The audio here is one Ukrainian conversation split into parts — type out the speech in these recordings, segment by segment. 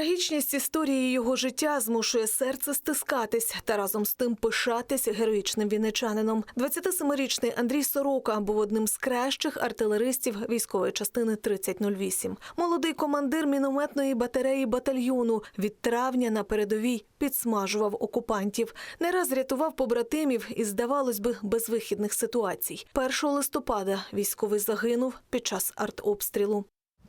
Трагічність історії його життя змушує серце стискатись та разом з тим пишатись героїчним вінничанином. 27-річний Андрій Сорока був одним з кращих артилеристів військової частини 3008. Молодий командир мінометної батареї батальйону від травня на передовій підсмажував окупантів. Не раз рятував побратимів із, здавалось би, безвихідних ситуацій. 1 листопада військовий загинув під час артобстрілу.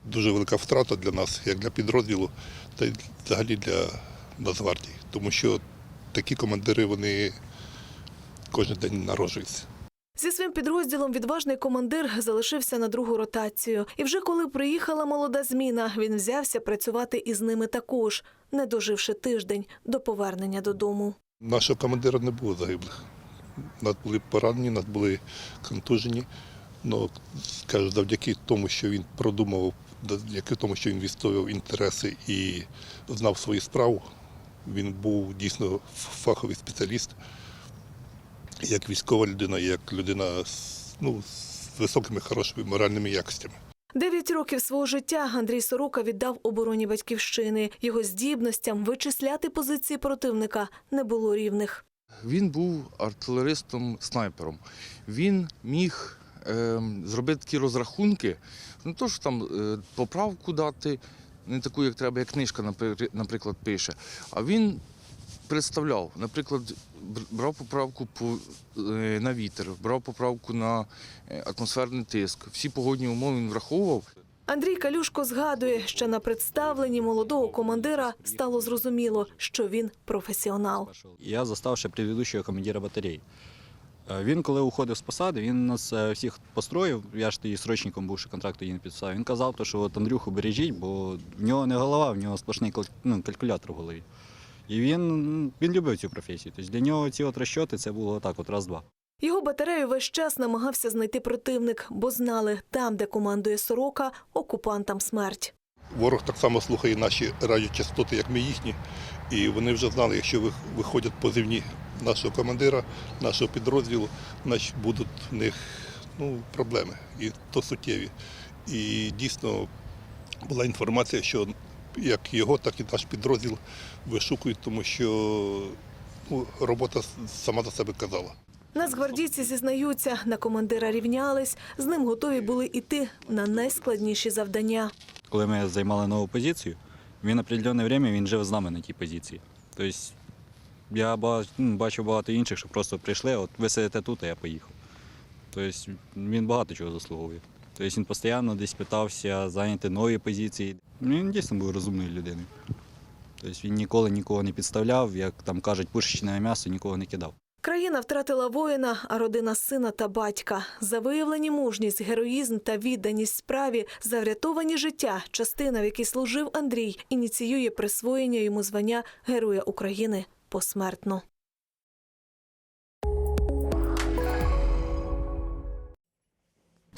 Дуже велика втрата для нас, як для підрозділу, та й взагалі для Нацгвардії. Тому що такі командири вони кожен день народжуються. Зі своїм підрозділом відважний командир залишився на другу ротацію. І вже коли приїхала молода зміна, він взявся працювати із ними також, не доживши тиждень до повернення додому. Нашого командира не було загиблих. Нас були поранені, нас були контужені. Ну, скажу, завдяки тому, що він продумував, завдяки тому, що він відстоював інтереси і знав свою справу, він був дійсно фаховий спеціаліст, як військова людина, як людина з, ну, з високими хорошими моральними якостями. Дев'ять років свого життя Андрій Сорока віддав обороні батьківщини. Його здібностям вичисляти позиції противника не було рівних. Він був артилеристом-снайпером. Він міг зробити такі розрахунки, не то, що там е, поправку дати, не таку, як треба, як книжка, напри- наприклад, пише. А він представляв, наприклад, бр- брав поправку е, на вітер, брав поправку на е, атмосферний тиск. Всі погодні умови він враховував. Андрій Калюшко згадує, що на представленні молодого командира стало зрозуміло, що він професіонал. Я застав ще предыдущого командира батареї. Е, Він, коли уходив з посади, він нас е, всіх построїв. Я ж тоді срочником був, що контракт тоді не підписав. Він казав, що от Андрюху бережіть, бо в нього не голова, в нього сплошний ну, калькулятор в голові. І він, він любив цю професію. Тобто для нього ці от розчоти це було так, от раз-два. Його батарею весь час намагався знайти противник, бо знали, там, де командує сорока, окупантам смерть. Ворог так само слухає наші радіочастоти, як ми їхні. І вони вже знали, якщо ви- виходять позивні нашого командира, нашого підрозділу, значить будуть в них ну, проблеми. І то суттєві. І дійсно була інформація, що як його, так і наш підрозділ вишукують, тому що ну, робота сама за себе казала. Нацгвардійці зізнаються, на командира рівнялись, з ним готові були йти на найскладніші завдання. Коли ми займали нову позицію, він определенне время він жив з нами на тій позиції. Тобто я ну, бачив багато інших, що просто прийшли, от ви сидите тут, а я поїхав. Тобто він багато чого заслуговує. Тобто він постійно десь питався зайняти нові позиції. Ну, Він дійсно був розумною людиною. Тобто він ніколи нікого не підставляв, як там кажуть, пушечне м'ясо нікого не кидав. Країна втратила воїна, а родина сина та батька. За виявлені мужність, героїзм та відданість справі, за врятовані життя, частина, в якій служив Андрій, ініціює присвоєння йому звання Героя України посмертно.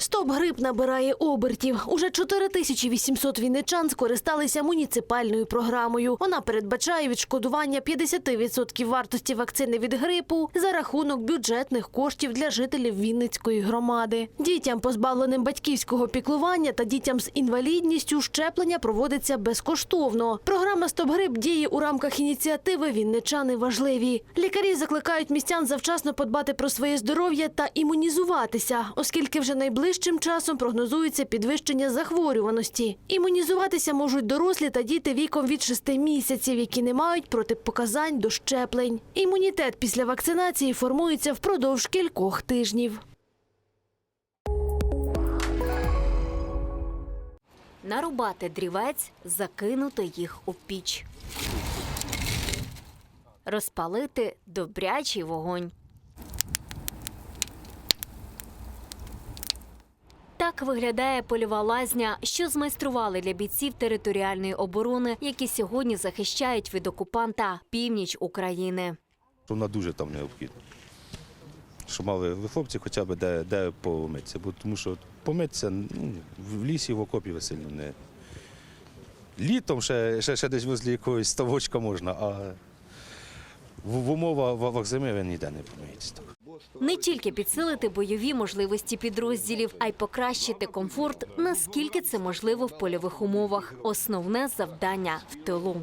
Стоп грип набирає обертів. Уже 4800 вінничан скористалися муніципальною програмою. Вона передбачає відшкодування 50% вартості вакцини від грипу за рахунок бюджетних коштів для жителів Вінницької громади. Дітям, позбавленим батьківського піклування та дітям з інвалідністю, щеплення проводиться безкоштовно. Програма Стоп грип діє у рамках ініціативи Вінничани важливі. Лікарі закликають містян завчасно подбати про своє здоров'я та імунізуватися, оскільки вже найближчим часом прогнозується підвищення захворюваності. Імунізуватися можуть дорослі та діти віком від 6 місяців, які не мають протипоказань до щеплень. Імунітет після вакцинації формується впродовж кількох тижнів. Нарубати дрівець, закинути їх у піч. Розпалити добрячий вогонь. Так виглядає польова лазня, що змайстрували для бійців територіальної оборони, які сьогодні захищають від окупанта північ України. Вона дуже там необхідна. Щоб мали ви хлопці хоча б де, де помитися. Бо тому що помитися ну, в лісі, в окопі ви не. Літом ще, ще, ще десь возле якогось ставочка можна, а в, в умовах зими ви ніде не помиєтесь. Не тільки підсилити бойові можливості підрозділів, а й покращити комфорт, наскільки це можливо в польових умовах. Основне завдання в тилу.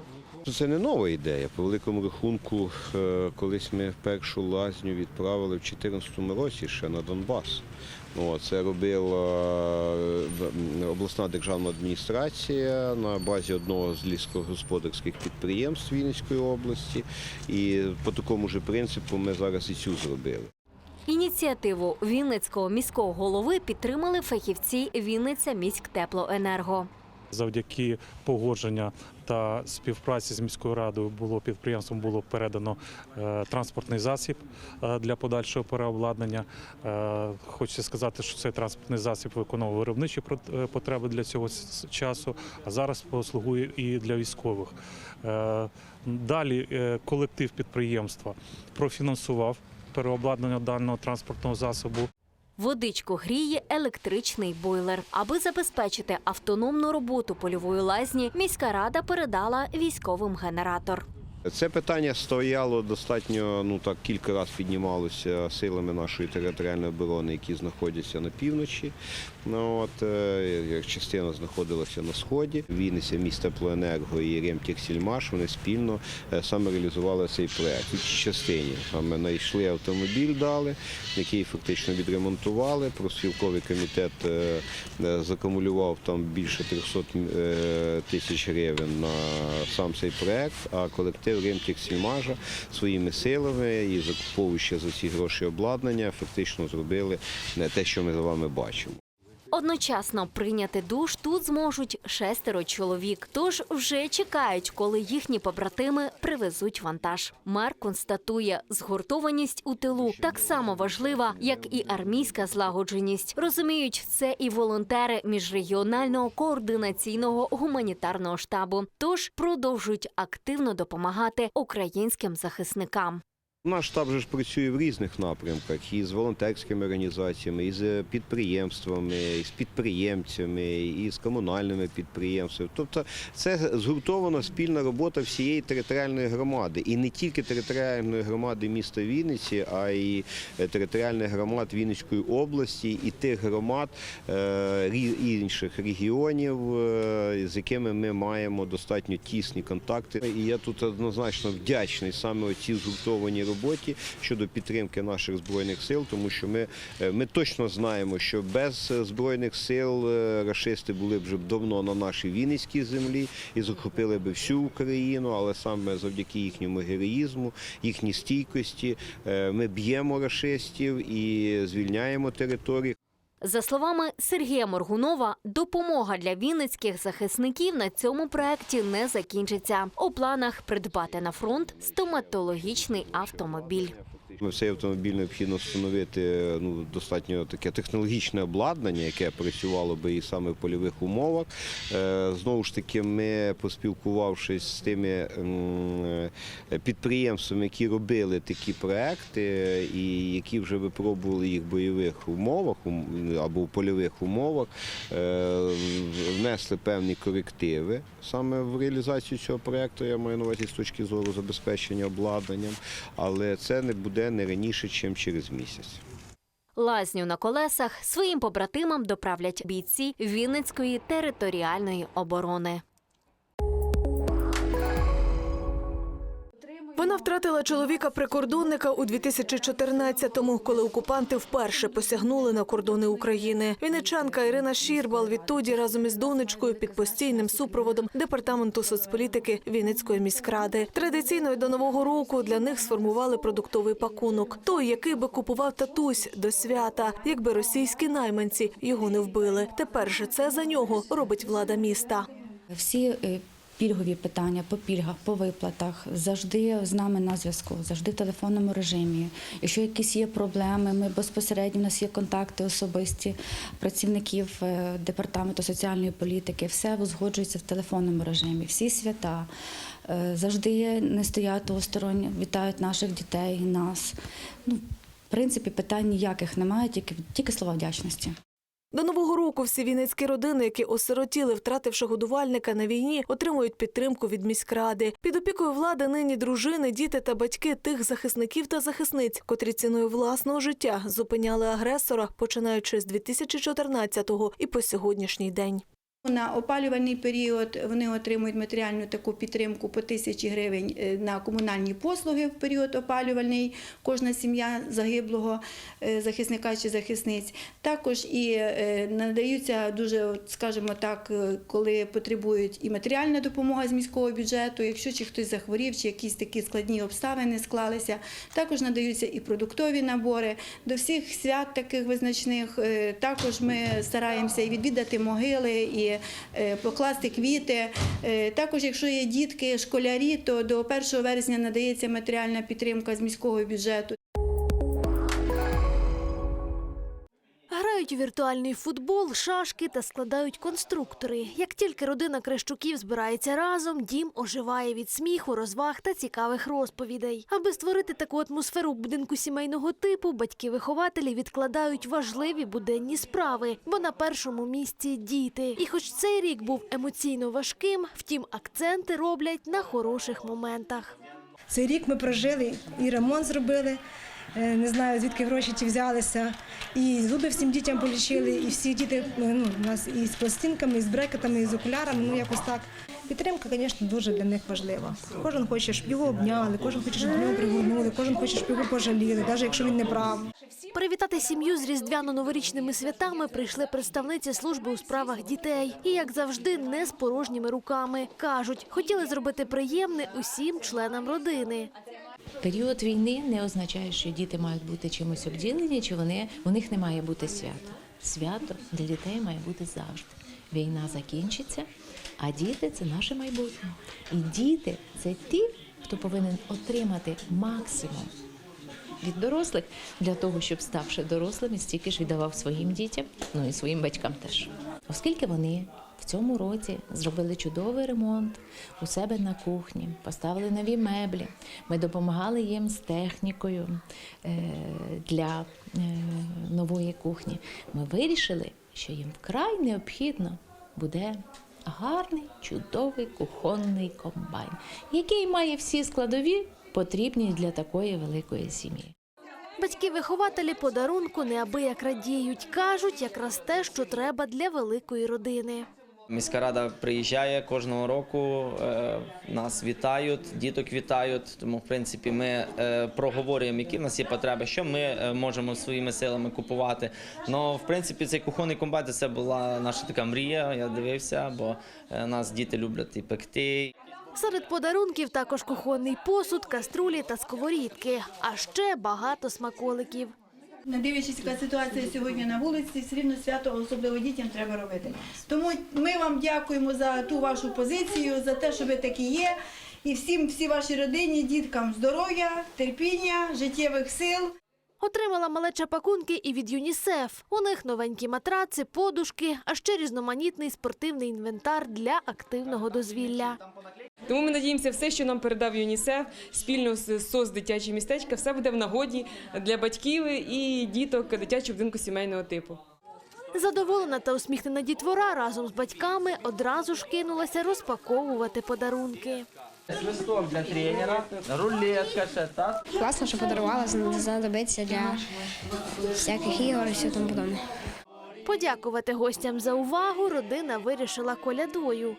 Це не нова ідея. По великому рахунку, е, колись ми першу лазню відправили в 2014 році ще на Донбас. О, Це робила е, обласна державна адміністрація на базі одного з лісськогосподарських підприємств Вінницької області. І по такому ж принципу ми зараз і цю зробили. Ініціативу Вінницького міського голови підтримали фахівці Вінниця міськтеплоенерго. Завдяки погодження та співпраці з міською радою було підприємством було передано е, транспортний засіб е, для подальшого переобладнання. Е, Хочеться сказати, що цей транспортний засіб виконував виробничі потреби для цього часу, а зараз послугує і для військових. Далі колектив підприємства профінансував переобладнання даного транспортного засобу. Водичку гріє електричний бойлер. Аби забезпечити автономну роботу польової лазні, міська рада передала військовим генератор. Це питання стояло достатньо, ну так кілька разів піднімалося силами нашої територіальної оборони, які знаходяться на півночі. Ну, от, е, як частина знаходилася на сході. Вінниця, міст теплоенерго і Ремтехсільмаш вони спільно е, саме реалізували цей проект. Цій частині саме знайшли автомобіль, дали, який фактично відремонтували. Профспілковий комітет е, закумулював там більше 300 е, тисяч гривень на сам цей проект, а колектив Ремтехсільмажа своїми силами і закуповуючи за ці гроші обладнання, фактично зробили те, що ми з вами бачимо. Одночасно прийняти душ тут зможуть шестеро чоловік. Тож вже чекають, коли їхні побратими привезуть вантаж. Мер констатує, згуртованість у тилу так само важлива, як і армійська злагодженість. Розуміють це і волонтери міжрегіонального координаційного гуманітарного штабу. Тож продовжують активно допомагати українським захисникам. Наш штаб же ж працює в різних напрямках і з волонтерськими організаціями, і з підприємствами, і з підприємцями, і з комунальними підприємствами. Тобто це згуртована спільна робота всієї територіальної громади. І не тільки територіальної громади міста Вінниці, а й територіальних громад Вінницької області і тих громад е, інших регіонів, е, з якими ми маємо достатньо тісні контакти. І я тут однозначно вдячний саме цій згуртованій роботі щодо підтримки наших збройних сил, тому що ми, е, ми точно знаємо, що без е, збройних сил расисти рашисти були б вже давно на нашій Вінницькій землі і захопили б всю Україну, але саме завдяки їхньому героїзму, їхній стійкості е, ми б'ємо рашистів і звільняємо території. За словами Сергія Моргунова, допомога для вінницьких захисників на цьому проекті не закінчиться. У планах придбати на фронт стоматологічний автомобіль. В цей автомобіль необхідно встановити ну, достатньо таке технологічне обладнання, яке працювало би і саме в польових умовах. Е, Знову ж таки, ми поспілкувавшись з тими е, підприємствами, які робили такі проекти і які вже випробували їх в бойових умовах або в польових умовах, е, внесли певні корективи саме в реалізацію цього проекту. Я маю на увазі з точки зору забезпечення обладнанням, але це не буде не раніше, ніж через місяць. Лазню на колесах своїм побратимам доправлять бійці Вінницької територіальної оборони. Вона втратила чоловіка-прикордонника у 2014-му, коли окупанти вперше посягнули на кордони України. Вінничанка Ірина Щірбал відтоді разом із донечкою під постійним супроводом департаменту соцполітики Вінницької міськради. Традиційно до нового року для них сформували продуктовий пакунок, той, який би купував татусь до свята, якби російські найманці його не вбили. Тепер же це за нього робить влада міста. Всі е, пільгові питання по пільгах, по виплатах завжди з нами на зв'язку, завжди в телефонному режимі. Якщо якісь є проблеми, ми безпосередньо у нас є контакти особисті працівників е, департаменту соціальної політики. Все узгоджується в телефонному режимі. Всі свята е, завжди не стоять осторонь, вітають наших дітей, нас. Ну, в принципі, питань ніяких немає, тільки, тільки слова вдячності. До нового року всі вінницькі родини, які осиротіли, втративши годувальника на війні, отримують підтримку від міськради. Під опікою влади нині дружини, діти та батьки тих захисників та захисниць, котрі ціною власного життя зупиняли агресора, починаючи з 2014-го і по сьогоднішній день. На опалювальний період вони отримують матеріальну таку підтримку по тисячі гривень е, на комунальні послуги в період опалювальний. Кожна сім'я загиблого е, захисника чи захисниць. Також і е, надаються дуже, скажімо так, коли потребують і матеріальна допомога з міського бюджету, якщо чи хтось захворів, чи якісь такі складні обставини склалися. Також надаються і продуктові набори. До всіх свят таких визначних також ми стараємося і відвідати могили, і е, покласти квіти. Е, Також, якщо є дітки, школярі, то до 1 вересня надається матеріальна підтримка з міського бюджету. Грають у віртуальний футбол, шашки та складають конструктори. Як тільки родина Крещуків збирається разом, дім оживає від сміху, розваг та цікавих розповідей. Аби створити таку атмосферу в будинку сімейного типу, батьки-вихователі відкладають важливі буденні справи, бо на першому місці діти. І хоч цей рік був емоційно важким, втім акценти роблять на хороших моментах. Цей рік ми прожили і ремонт зробили. е, Не знаю, звідки гроші ті взялися. І зуби всім дітям полічили, і всі діти ну, у нас і з пластинками, і з брекетами, і з окулярами. Ну якось так. Підтримка, звісно, дуже для них важлива. Кожен хоче, щоб його обняли, кожен хоче, щоб до нього пригорнули, кожен хоче, щоб його пожаліли, навіть якщо він не прав. Привітати сім'ю з різдвяно-новорічними святами прийшли представниці служби у справах дітей. І, як завжди, не з порожніми руками. Кажуть, хотіли зробити приємне усім членам родини. Період війни не означає, що діти мають бути чимось обділені, чи вони у них не має бути свято. Свято для дітей має бути завжди. Війна закінчиться, а діти це наше майбутнє. І діти це ті, хто повинен отримати максимум від дорослих для того, щоб ставши дорослими, стільки ж віддавав своїм дітям, ну і своїм батькам теж. Оскільки вони в цьому році зробили чудовий ремонт у себе на кухні, поставили нові меблі. Ми допомагали їм з технікою е, для е, нової кухні. Ми вирішили, що їм вкрай необхідно буде гарний, чудовий кухонний комбайн, який має всі складові, потрібні для такої великої сім'ї. Батьки-вихователі подарунку неабияк радіють. Кажуть, якраз те, що треба для великої родини. Міська рада приїжджає кожного року, е, нас вітають, діток вітають. Тому, в принципі, ми е, проговорюємо, які в нас є потреби, що ми е, можемо своїми силами купувати. Ну, в принципі, цей кухонний комбат це була наша така мрія. Я дивився, бо нас діти люблять і пекти. Серед подарунків також кухонний посуд, каструлі та сковорідки, а ще багато смаколиків. Не дивлячись, яка ситуація сьогодні на вулиці, все рівно свято, особливо дітям, треба робити. Тому ми вам дякуємо за ту вашу позицію, за те, що ви такі є. І всім, всій вашій родині, діткам здоров'я, терпіння, життєвих сил. Отримала малеча пакунки і від ЮНІСЕФ. У них новенькі матраци, подушки, а ще різноманітний спортивний інвентар для активного дозвілля. Тому ми надіємося, все, що нам передав ЮНІСЕФ спільно з СОС дитячі містечка, все буде в нагоді для батьків і діток дитячого будинку сімейного типу. Задоволена та усміхнена дітвора разом з батьками одразу ж кинулася розпаковувати подарунки. Свисток для тренера, рулетка, ще так. Класно, що подарувала, знадобиться для всяких ігор і все тому подобне. Подякувати гостям за увагу родина вирішила колядою.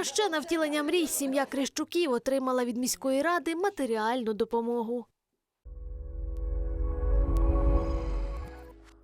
А ще на втілення мрій сім'я Крищуків отримала від міської ради матеріальну допомогу.